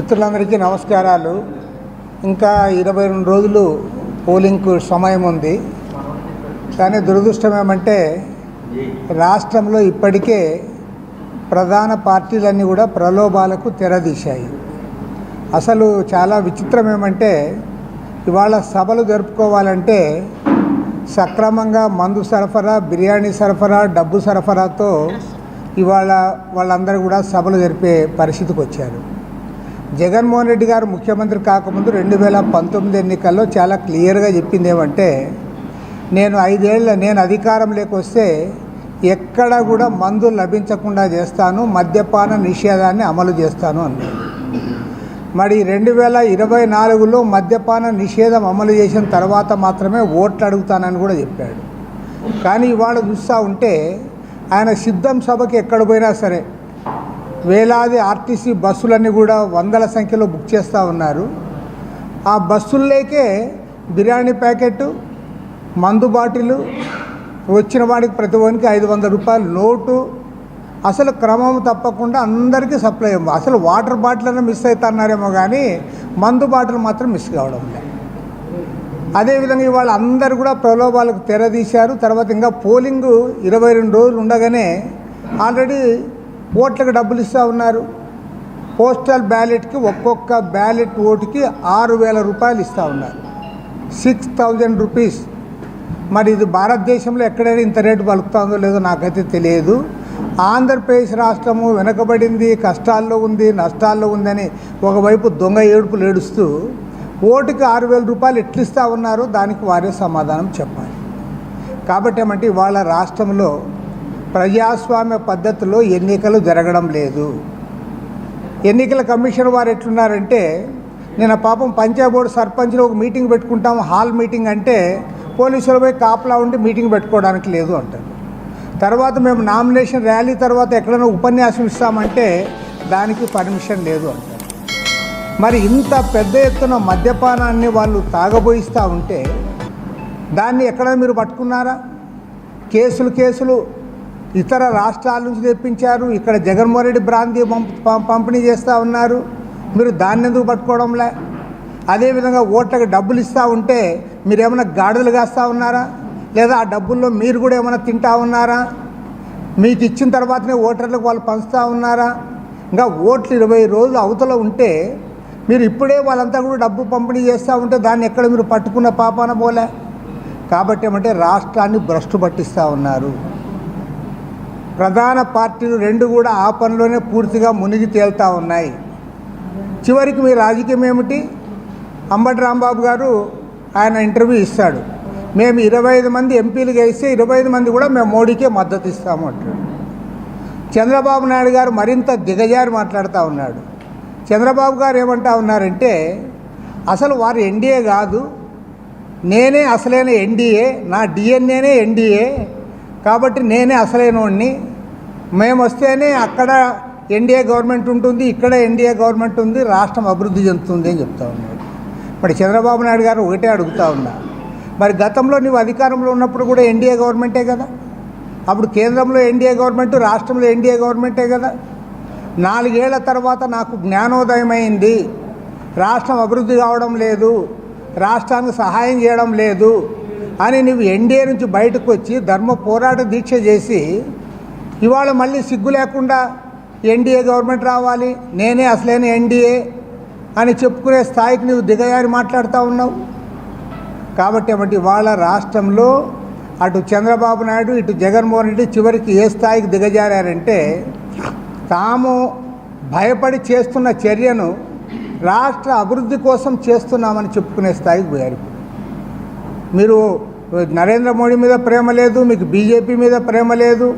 మిత్రులందరికీ నమస్కారాలు. ఇంకా ఇరవై రెండు రోజులు పోలింగ్కు సమయం ఉంది. కానీ దురదృష్టం ఏమంటే రాష్ట్రంలో ఇప్పటికే ప్రధాన పార్టీలన్నీ కూడా ప్రలోభాలకు తెరదీశాయి. అసలు చాలా విచిత్రం ఏమంటే ఇవాళ సభలు జరుపుకోవాలంటే సక్రమంగా మందు సరఫరా బిర్యానీ సరఫరా డబ్బు సరఫరాతో ఇవాళ వాళ్ళందరూ కూడా సభలు జరిపే పరిస్థితికి వచ్చారు. జగన్మోహన్ రెడ్డి గారు ముఖ్యమంత్రి కాకముందు రెండు వేల పంతొమ్మిది ఎన్నికల్లో చాలా క్లియర్గా చెప్పింది ఏమంటే నేను ఐదేళ్ళ నేను అధికారంలోకి వస్తే ఎక్కడ కూడా మందులు లభించకుండా చేస్తాను మద్యపాన నిషేధాన్ని అమలు చేస్తాను అన్నాడు. మరి రెండు వేల ఇరవై నాలుగులో మద్యపాన నిషేధం అమలు చేసిన తర్వాత మాత్రమే ఓట్లు అడుగుతానని కూడా చెప్పాడు. కానీ ఇవాళ చూస్తూ ఉంటే ఆయన సిద్ధం సభకి ఎక్కడ పోయినా సరే వేలాది ఆర్టీసీ బస్సులన్నీ కూడా వందల సంఖ్యలో బుక్ చేస్తూ ఉన్నారు. ఆ బస్సుల్లోకే బిర్యానీ ప్యాకెట్ మందు బాటిలు వచ్చిన వాడికి ప్రతి వానికి ఐదు వందల రూపాయలు నోటు. అసలు క్రమం తప్పకుండా అందరికీ సప్లై అవ్వ అసలు వాటర్ బాటిల్ అన్న మిస్ అవుతున్నారేమో కానీ మందు బాటిల్ మాత్రం మిస్ కావడం లేదు. అదేవిధంగా ఇవాళ అందరు కూడా ప్రలోభాలకు తెరదీశారు. తర్వాత ఇంకా పోలింగ్ ఇరవై రెండు రోజులు ఉండగానే ఆల్రెడీ ఓట్లకు డబ్బులు ఇస్తూ ఉన్నారు. పోస్టల్ బ్యాలెట్కి ఒక్కొక్క బ్యాలెట్ ఓటుకి ఆరు వేల రూపాయలు ఇస్తూ ఉన్నారు. Six thousand rupees. మరి ఇది భారతదేశంలో ఎక్కడైనా ఇంత రేటు పలుకుతుందో లేదో నాకైతే తెలియదు. ఆంధ్రప్రదేశ్ రాష్ట్రము వెనకబడింది కష్టాల్లో ఉంది నష్టాల్లో ఉందని ఒకవైపు దొంగ ఏడుపులు ఏడుస్తూ ఓటుకి ఆరు వేల రూపాయలు ఎట్లిస్తూ ఉన్నారో దానికి వారే సమాధానం చెప్పాలి. కాబట్టి ఏమంటే ఇవాళ రాష్ట్రంలో ప్రజాస్వామ్య పద్ధతిలో ఎన్నికలు జరగడం లేదు. ఎన్నికల కమిషన్ వారు ఎట్లున్నారంటే నేను పాపం పంచాయత్ బోర్డు సర్పంచ్లో ఒక మీటింగ్ పెట్టుకుంటాం హాల్ మీటింగ్ అంటే పోలీసులు పోయి కాపలా ఉండి మీటింగ్ పెట్టుకోవడానికి లేదు అంటారు. తర్వాత మేము నామినేషన్ ర్యాలీ తర్వాత ఎక్కడైనా ఉపన్యాసం ఇస్తామంటే దానికి పర్మిషన్ లేదు అంటారు. మరి ఇంత పెద్ద ఎత్తున మద్యపానాన్ని వాళ్ళు తాగబోయిస్తూ ఉంటే దాన్ని ఎక్కడ మీరు పట్టుకున్నారా? కేసులు కేసులు ఇతర రాష్ట్రాల నుంచి తెప్పించారు. ఇక్కడ జగన్మోహన్ రెడ్డి బ్రాంతి పం- పంపిణీ చేస్తూ ఉన్నారు. మీరు దాన్ని ఎందుకు పట్టుకోవడంలే? అదేవిధంగా ఓట్లకు డబ్బులు ఇస్తూ ఉంటే మీరు ఏమైనా గాడులు కాస్తూ ఉన్నారా? లేదా ఆ డబ్బుల్లో మీరు కూడా ఏమైనా తింటా ఉన్నారా? మీకు ఇచ్చిన తర్వాతనే ఓటర్లకు వాళ్ళు పంచుతూ ఉన్నారా? ఇంకా ఓట్లు ఇరవై రోజులు అవతల ఉంటే మీరు ఇప్పుడే వాళ్ళంతా కూడా డబ్బు పంపిణీ చేస్తూ ఉంటే దాన్ని ఎక్కడ మీరు పట్టుకున్న పాపాన పోలే. కాబట్టి ఏమంటే రాష్ట్రాన్ని భ్రష్టు పట్టిస్తూ ఉన్నారు. ప్రధాన పార్టీలు రెండు కూడా ఆ పనిలోనే పూర్తిగా మునిగి తేలుతూ ఉన్నాయి. చివరికి మీ రాజకీయం ఏమిటి? అంబటి రాంబాబు గారు ఆయన ఇంటర్వ్యూ ఇస్తాడు. మేము ఇరవై ఐదు మంది ఎంపీలు గెలిస్తే ఇరవై ఐదు మంది కూడా మేము మోడీకే మద్దతు ఇస్తాము అంటాడు. చంద్రబాబు నాయుడు గారు మరింత దిగజారి మాట్లాడుతూ ఉన్నాడు. చంద్రబాబు గారు ఏమంటా ఉన్నారంటే అసలు వారు ఎన్డీఏ కాదు. నేనే అసలైన ఎన్డీఏ నా డిఎన్ఏనే ఎన్డీఏ కాబట్టి నేనే అసలైన వాడిని మేము వస్తేనే అక్కడ ఎన్డీఏ గవర్నమెంట్ ఉంటుంది ఇక్కడ ఎన్డీఏ గవర్నమెంట్ ఉంది రాష్ట్రం అభివృద్ధి చెందుతుంది అని చెప్తా ఉన్నాడు. మరి చంద్రబాబు నాయుడు గారు ఒకటే అడుగుతా ఉన్నా. మరి గతంలో నువ్వు అధికారంలో ఉన్నప్పుడు కూడా ఎన్డీఏ గవర్నమెంటే కదా? అప్పుడు కేంద్రంలో ఎన్డీఏ గవర్నమెంట్ రాష్ట్రంలో ఎన్డీఏ గవర్నమెంటే కదా? నాలుగేళ్ళ తర్వాత నాకు జ్ఞానోదయం అయింది రాష్ట్రం అభివృద్ధి కావడం లేదు రాష్ట్రానికి సహాయం చేయడం లేదు అని నువ్వు ఎన్డీఏ నుంచి బయటకు వచ్చి ధర్మ పోరాట దీక్ష చేసి ఇవాళ మళ్ళీ సిగ్గు లేకుండా ఎన్డీఏ గవర్నమెంట్ రావాలి నేనే అసలైన ఎన్డీఏ అని చెప్పుకునే స్థాయికి నువ్వు దిగజారి మాట్లాడుతూ ఉన్నావు. కాబట్టి ఏమంటే ఇవాళ రాష్ట్రంలో అటు చంద్రబాబు నాయుడు ఇటు జగన్మోహన్ రెడ్డి చివరికి ఏ స్థాయికి దిగజారంటే తాము భయపడి చేస్తున్న చర్యను రాష్ట్ర అభివృద్ధి కోసం చేస్తున్నామని చెప్పుకునే స్థాయికి పోయారు. మీరు నరేంద్ర మోడీ మీద ప్రేమ లేదు మీకు బీజేపీ మీద ప్రేమ లేదు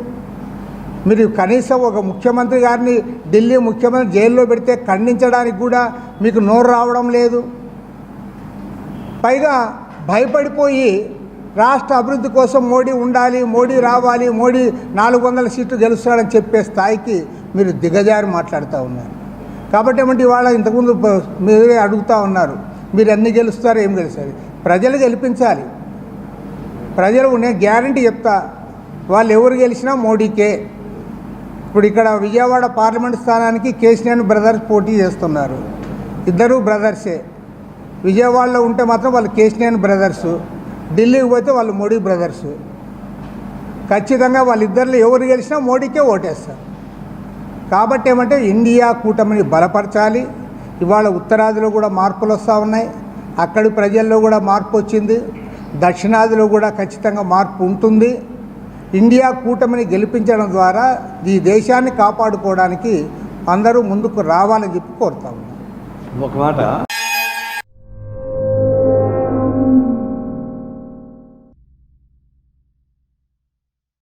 మీరు కనీసం ఒక ముఖ్యమంత్రి గారిని ఢిల్లీ ముఖ్యమంత్రి జైల్లో పెడితే ఖండించడానికి కూడా మీకు నోరు రావడం లేదు. పైగా భయపడిపోయి రాష్ట్ర అభివృద్ధి కోసం మోడీ ఉండాలి మోడీ రావాలి మోడీ నాలుగు వందల సీట్లు గెలుస్తాడని చెప్పే స్థాయికి మీరు దిగజారి మాట్లాడుతూ ఉన్నారు. కాబట్టి ఏమంటే ఇవాళ ఇంతకుముందు మీరే అడుగుతూ ఉన్నారు మీరు ఎన్ని గెలుస్తారో ఏం గెలుస్తారు? ప్రజలు గెలిపించాలి. ప్రజలు నేను గ్యారంటీ చెప్తా వాళ్ళు ఎవరు గెలిచినా మోడీకే. ఇప్పుడు ఇక్కడ విజయవాడ పార్లమెంట్ స్థానానికి కేసీఆర్ బ్రదర్స్ పోటీ చేస్తున్నారు. ఇద్దరు బ్రదర్సే. విజయవాడలో ఉంటే మాత్రం వాళ్ళు కేశినేని బ్రదర్సు. ఢిల్లీకి పోతే వాళ్ళు మోడీ బ్రదర్సు. ఖచ్చితంగా వాళ్ళిద్దరిలో ఎవరు గెలిచినా మోడీకే ఓటేస్తారు. కాబట్టి ఏమంటే ఇండియా కూటమిని బలపరచాలి. ఇవాళ ఉత్తరాదిలో కూడా మార్పులు వస్తూ ఉన్నాయి. అక్కడి ప్రజల్లో కూడా మార్పు వచ్చింది. దక్షిణాదిలో కూడా ఖచ్చితంగా మార్పు ఉంటుంది. ఇండియా కూటమిని గెలిపించడం ద్వారా ఈ దేశాన్ని కాపాడుకోవడానికి అందరూ ముందుకు రావాలని చెప్పి కోరుతా ఒక మాట